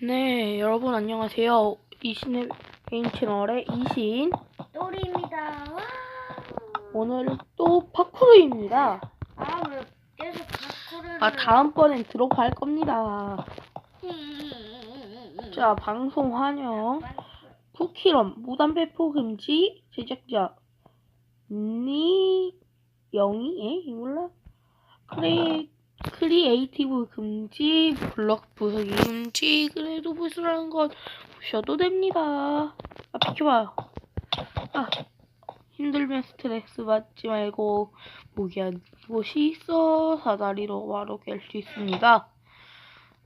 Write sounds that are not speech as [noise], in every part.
네, 여러분 안녕하세요. 이신의 개인 채널의 이신. 또리입니다. 와. 오늘 또 파쿠르입니다. 아, 왜 계속 파쿠르를. 아, 다음번엔 드롭 할 겁니다. 자, 방송 환영. 쿠키런 무단 배포 금지 제작자 니 영이 에 몰라 크리 크리에이티브 금지 블럭 부수기 금지 그래도 부수라는 건 부셔도 됩니다. 아 비켜봐요. 아 힘들면 스트레스 받지 말고 무기한 곳이 있어 사다리로 바로 깰 수 있습니다.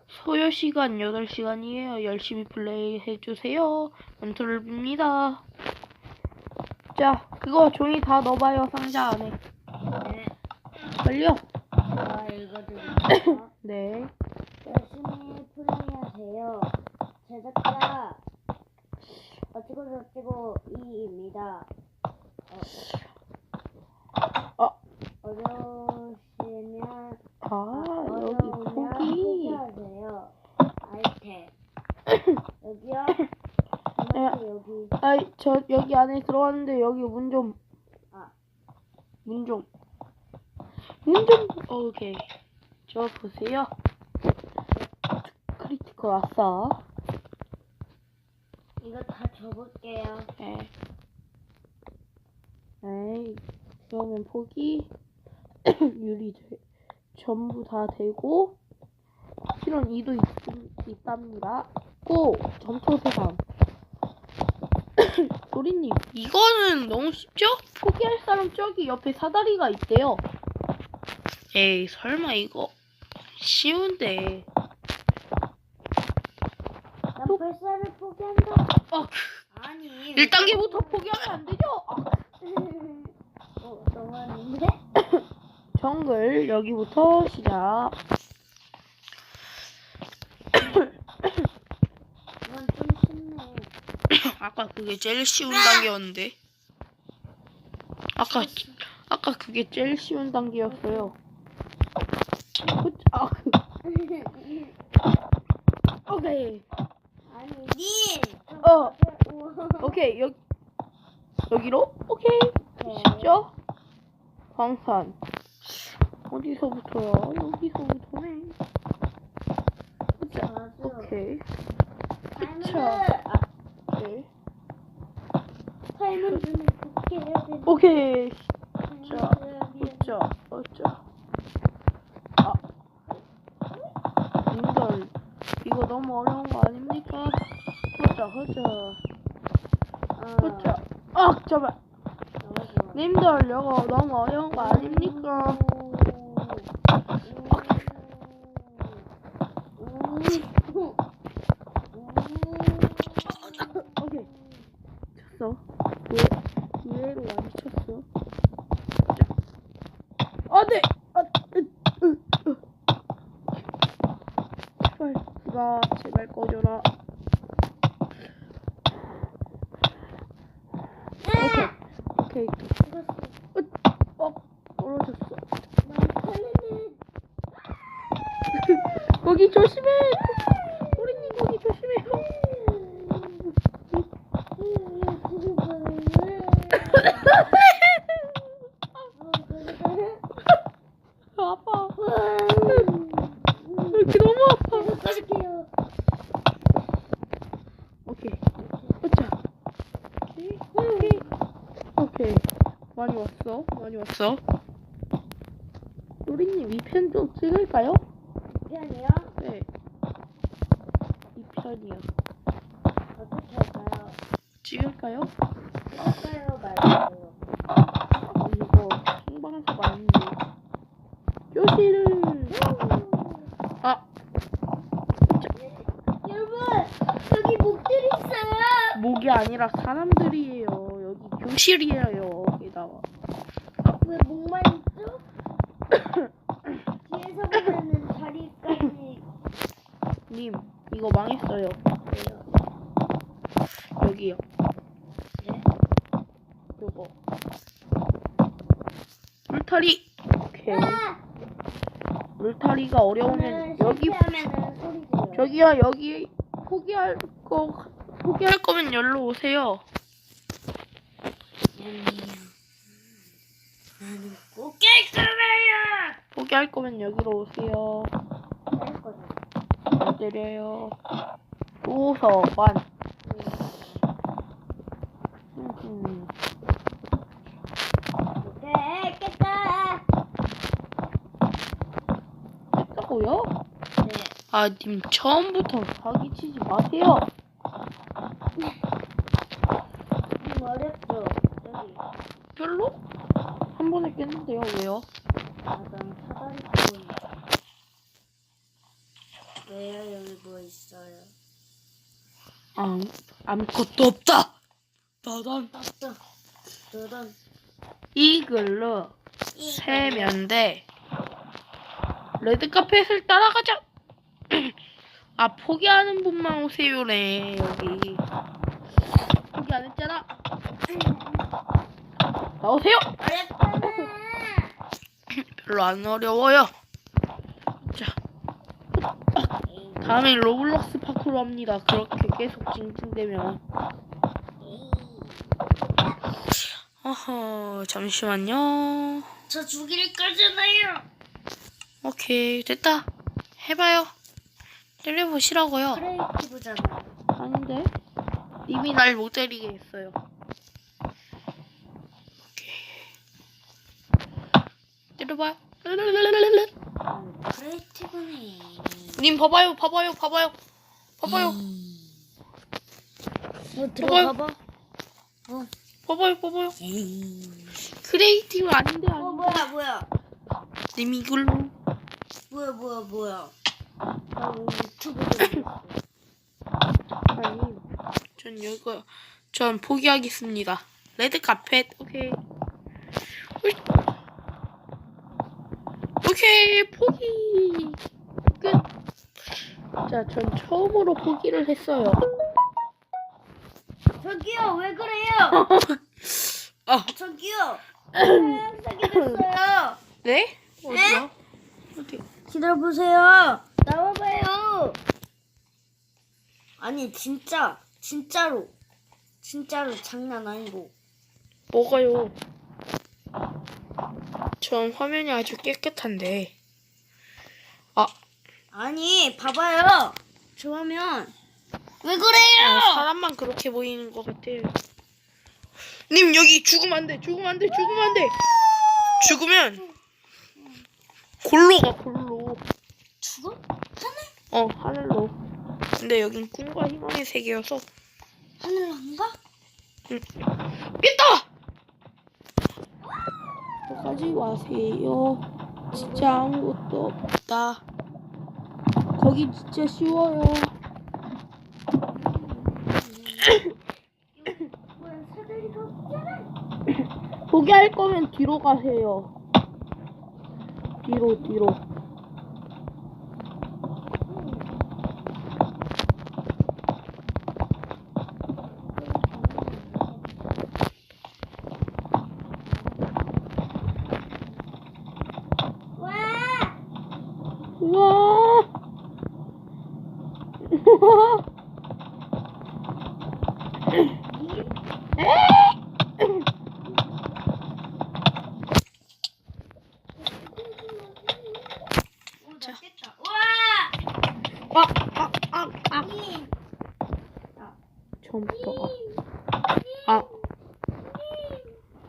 소요 시간 8시간이에요. 열심히 플레이 해주세요. 연투를 빕니다. 자, 그거 종이 다 넣어봐요, 상자 안에. 네. 걸려. 읽어드릴게요. [coughs] 네. 열심히 플레이하세요. 제작자 어찌고 저찌고 이입니다. 어. 어려우시면 아, 여기 포기. 포기 하세요. 아이템 [coughs] 여기요. 네. 여기 아이, 저 여기 안에 들어왔는데 여기 문 좀. 아. 문 좀. 문 좀. 오케이. 저 보세요. 크리티컬 아싸. 이거 다 줘볼게요. 네. 에이, 그러면 포기 [clears throat] 유리 되- 전부 다 되고 실은 2도 있, 있답니다. 고 점토 세상. [clears throat] 도리님, 이거는 너무 쉽죠? 포기할 사람 저기 옆에 사다리가 있대요. 에이, 설마 이거 쉬운데. 난 벌써를 포기한다. 어, 아니. 1단계부터 포기하면 안 되죠? 아. 어, 너무한데? 정글 여기부터 시작. 이건 좀 쉽네. [coughs] 아까 그게 제일 쉬운 단계였는데. 아까 아까 그게 제일 쉬운 단계였어요. 오케이. 아니, 니! 어. 오케이 여 여기로 오케이 네. 쉽죠? 광산 어디서부터야? 여기서부터네. 자, 맞아. 오케이. 타이밍을, 자. 아, 네. 타이밍 좀 그렇게 해야 돼. 오케이. 자, 타이밍을 어쩌, 어쩌. 아. 님들, 이거 너무 어려운 거 아닙니까? 허자, 허자, 아, 허자. 아, 잠깐. 너무 좋아. 님들, 이거 너무 어려운 거 아닙니까? 오케이. 쳤어. 기회, 기회로 많이 쳤어. 자. 안 돼! 아, 으, 으, 으. 제발, 가 제발 꺼져라. 오케이. 오케이. 으, 어, 떨어졌어. [laughs] 거기 조심해! 우리님 거기 조심해요. 아파. 이렇게 너무 아파. 오케이. 으쌰. 오케이. 오케이. 오케이. 많이 왔어. 많이 왔어. 로리님 2편 좀 찍을까요? 편이요? 네. 2편이요. 어떻게 할까요? 찍을까요? 할까요? 말까요? 어, 이거 생방송 아닌데. 요시를. 아, 여러분 여기 목들이 있어요. 목이 아니라 사람들이에요. 여기 교실이에요. 여기다가. 왜 목만 있죠? 뒤에서 보면은 다리까지 님, 망했어요. 여기요. 네? 요거. 물타리. 오케이. 아! 물타리가 어려우면 저는 여기. 저기요 여기 포기할 거 포기할 거면 열로 오세요. 나는 꼭깰 거야. 포기할 거면 여기로 오세요. 안 때려요. 도서관. 음, 깼다. 했다고요? 네. 아, 님 처음부터 사기치지 마세요. 좀 어렵죠. 여기. 별로? 한 번에 깼는데요, 왜요? 나랑 사다리 타고 있는. 왜요 여기 뭐 있어요? 아, 아무것도 없다. 따단. 뜨던. 이글루 세면대 레드 카펫을 따라가자. [clears throat] 아 포기하는 분만 오세요래 여기. 포기 안 했잖아. 나오세요. [clears throat] 별로 안 어려워요. 자, 다음에 로블록스 파 크로 합니다. 그렇게 계속 징징대면. 어허, 잠시만요. 저 죽일 거잖아요. 오케이, 됐다. 해봐요. 때려보시라고요. 크리에이티브잖아. 아닌데? 님이 날못 때리게 했어요. 오케이. 때려봐요. 르르르르르르. 음, 크리에이티브네. 님 봐봐요, 봐봐요, 봐봐요. 봐봐요, 뭐 들어가 봐. 봐봐요, 봐봐요. 크리에이티브 아닌데, 어 아닌데. 뭐야 뭐야 님 이걸로. 뭐야 뭐야 뭐야. 나 오늘 유튜브 아니, 전 이거, 전 포기하겠습니다. 레드 카펫, 오케이. 오케이, 포기. 끝. 자, 전 처음으로 포기를 했어요. 저기요 왜 그래요? [laughs] 아, 저기요. 하얀색이 됐어요. 네? 어디요? 어디? 기다려보세요. 나와봐요. 아니 진짜 진짜로 진짜로 장난 아니고. 뭐가요? 전 화면이 아주 깨끗한데. 아, 아니 봐봐요. 저 화면 왜 아, 그래요? 사람만 그렇게 보이는 것 같아요. 님 여기 죽으면 안 돼. 죽으면 안 돼. 죽으면 안 돼. 죽으면 골로 가 골로. 죽어? 어 하늘로. 근데 여긴 꿈과 희망의 세계여서 하늘로 안 가? 깼다. 가지 마세요. 진짜 아무것도 없다. 거기 진짜 쉬워요. 포기할 거면 뒤로 가세요. 뒤로 뒤로. 와! 우와. 우와. 오, 아, 아, 아.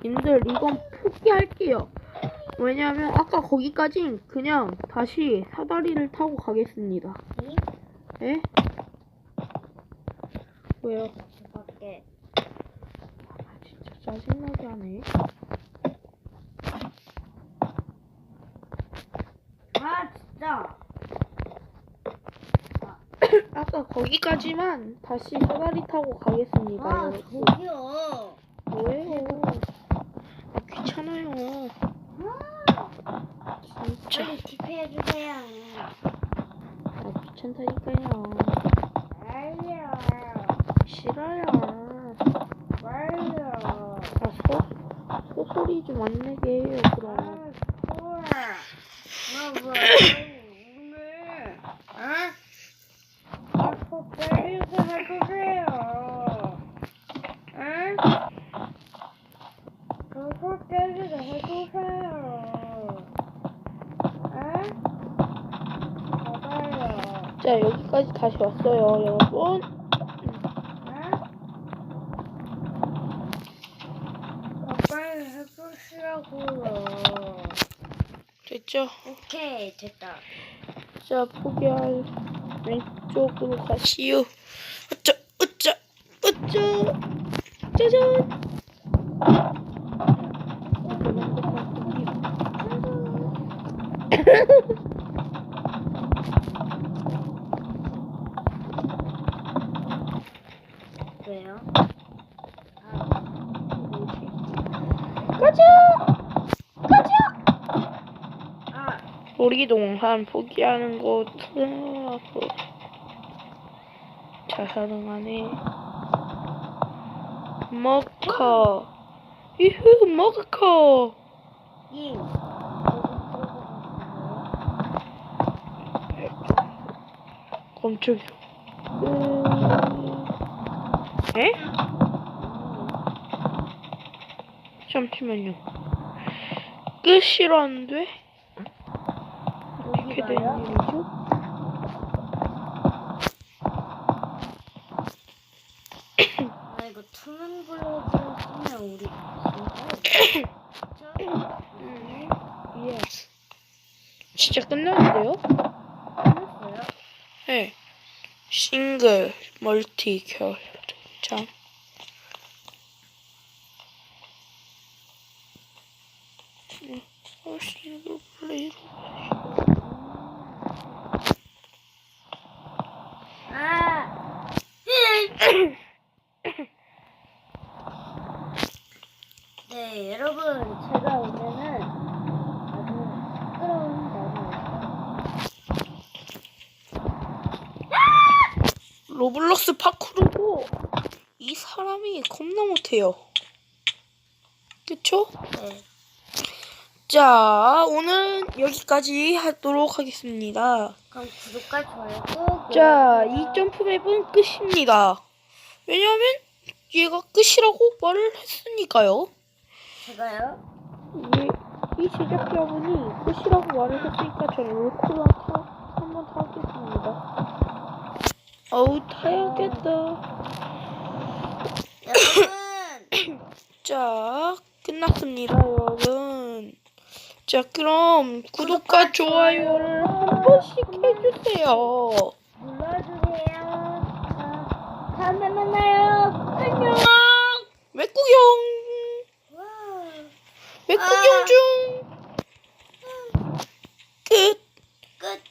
님들 이건 포기할게요. 왜냐면 아까 거기까진 그냥 다시 사다리를 타고 가겠습니다. 님, 에? 왜요? 밖에. 아, 진짜 짜증나게 하네. 아 진짜. [coughs] 아까 거기까지만 다시 사다리 타고 가겠습니다. 아 여러분. 저기요. 왜요? 아, 귀찮아요. 아, 진짜. 빨리 팁해 주세요. 아, 귀찮다니까요. 빨리요. 싫어요. 빨리요. 아, 소, 소소리 좀 안 내게 해요, 그럼. 아. 아. 아? 아. 자, 여기까지 다시 왔어요, 여러분. 응? 아, 빨리 해주시라고요. 됐죠? 오케이, 됐다. 자, 포기할 왼쪽으로 가시오. 어쩌, 어쩌, 어쩌. 짜잔. 왜요? [laughs] 가자! 가자! 아, 놀이동산 포기하는 거 트라프 자사능하네 머커 유후 머커 이. 깜짝이야 에? 에? 잠시만요 끝이라는데? 어떻게 된 여기가요? 일이죠? 아, 이거 투명 블록으로 쓰면 우리 진짜 [coughs] 예. 진짜 끝났는데요? 끝났어요? 네. 싱글, 멀티, 결 장. 어, 싱글 플레이로. 아, [coughs] 네, 여러분, 제가 오면은 아주 시끄러운 날이에요. 로블록스 파쿠르고 이 사람이 겁나 못해요. 그쵸? 네. 자, 오늘 여기까지 하도록 하겠습니다. 그럼 구독과 좋아요 꼭. 자. 이 점프맵은 끝입니다. 왜냐하면 얘가 끝이라고 말을 했으니까요. 제가요? 이, 이 제작자분이 끝이라고 말을 했으니까 저는 롤코를 타, 한번 타겠습니다. 어우, 타야겠다. 여러분, [coughs] 자, 끝났습니다, 여러분. 자, 그럼 구독과 좋아요를 한 번씩 해주세요. 눌러주세요. 자, 다음에 만나요. 안녕. 와. 맥구경 아. 중. 끝. 끝.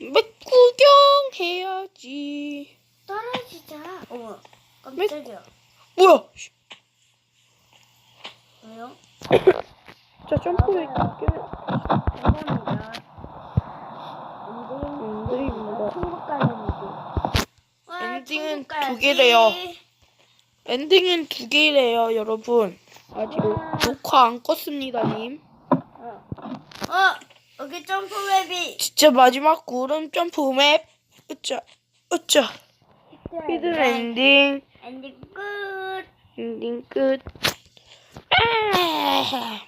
맥구경 해야지. 떨어지자. 어머, 깜짝이야. 뭐야? 왜요? 자, 점프를 깨면. 감사합니다. 엔딩입니다. 천국가는 엔딩은 두 개래요. 엔딩은 두 개래요, 여러분. 아직 녹화 안 껐습니다, 님. 어, 여기 점프맵이. 진짜 마지막 구름 점프 맵. 으짜, 으짜. 히든 네. 엔딩. 엔딩 끝. 엔딩 끝. 아,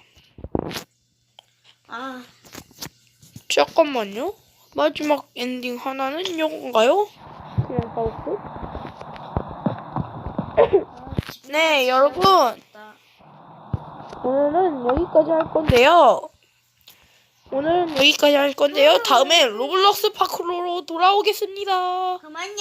아, 잠깐만요. 마지막 엔딩 하나는 이건가요? 그냥 가고 네, 여러분. 오늘은 여기까지 할 건데요. 오늘은 여기까지 할 건데요. 다음에 로블록스 파크로로 돌아오겠습니다. 그럼 안